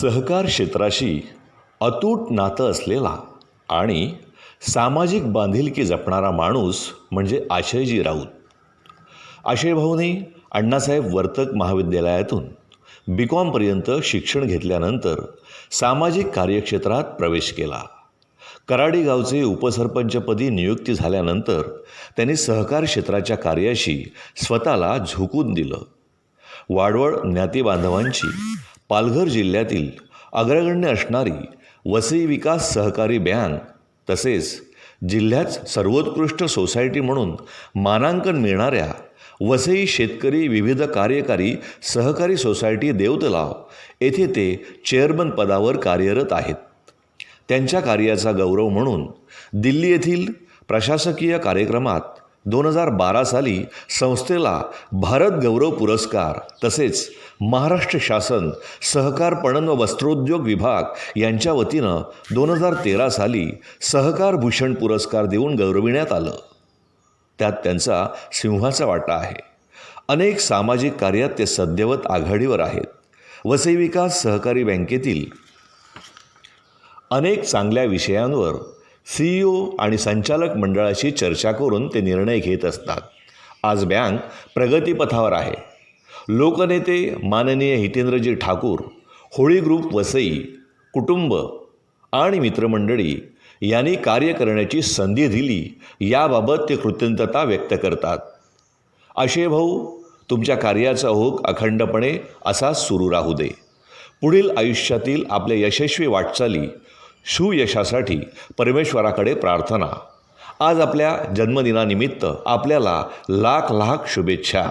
सहकार क्षेत्राशी अतूट नातं असलेला आणि सामाजिक बांधिलकी जपणारा माणूस म्हणजे आशयजी राऊत. आशयभाऊने अण्णासाहेब वर्तक महाविद्यालयातून बी कॉमपर्यंत शिक्षण घेतल्यानंतर सामाजिक कार्यक्षेत्रात प्रवेश केला. कराडी गावचे उपसरपंचपदी नियुक्ती झाल्यानंतर त्यांनी सहकार क्षेत्राच्या कार्याशी स्वतःला झोकून दिलं. वाडवळ ज्ञातीबांधवांची पालघर जिल्ह्यातील अग्रगण्य असणारी वसई विकास सहकारी बँक तसेच जिल्ह्यात सर्वोत्कृष्ट सोसायटी म्हणून मानांकन मिळणाऱ्या वसई शेतकरी विविध कार्यकारी सहकारी सोसायटी देवतलाव येथे ते चेअरमन पदावर कार्यरत आहेत. त्यांच्या कार्याचा गौरव म्हणून दिल्ली येथील प्रशासकीय कार्यक्रमात दोन हजार बारा साली संस्थेला भारत गौरव पुरस्कार तसेच महाराष्ट्र शासन सहकार पणन व वस्त्रोद्योग विभाग यांच्या वतीनं दोन हजार तेरा साली सहकार भूषण पुरस्कार देऊन गौरविण्यात आलं. त्यात त्यांचा सिंहाचा वाटा आहे. अनेक सामाजिक कार्यात ते सद्यवत आघाडीवर आहेत. वसई विकास सहकारी बँकेतील अनेक चांगल्या विषयांवर सी ई ओ आणि संचालक मंडळाशी चर्चा करून ते निर्णय घेत असतात. आज बँक प्रगतीपथावर आहे. लोकनेते माननीय हितेंद्रजी ठाकूर होळी ग्रुप वसई कुटुंब आणि मित्रमंडळी यांनी कार्य करण्याची संधी दिली याबाबत ते कृतज्ञता व्यक्त करतात. असे भाऊ तुमच्या कार्याचा ओघ अखंडपणे असाच सुरू राहू दे. पुढील आयुष्यातील आपल्या यशस्वी वाटचाली सुयशासाठी परमेश्वराकडे प्रार्थना. आज आपल्या जन्मदिनानिमित्त आपल्याला लाख लाख शुभेच्छा.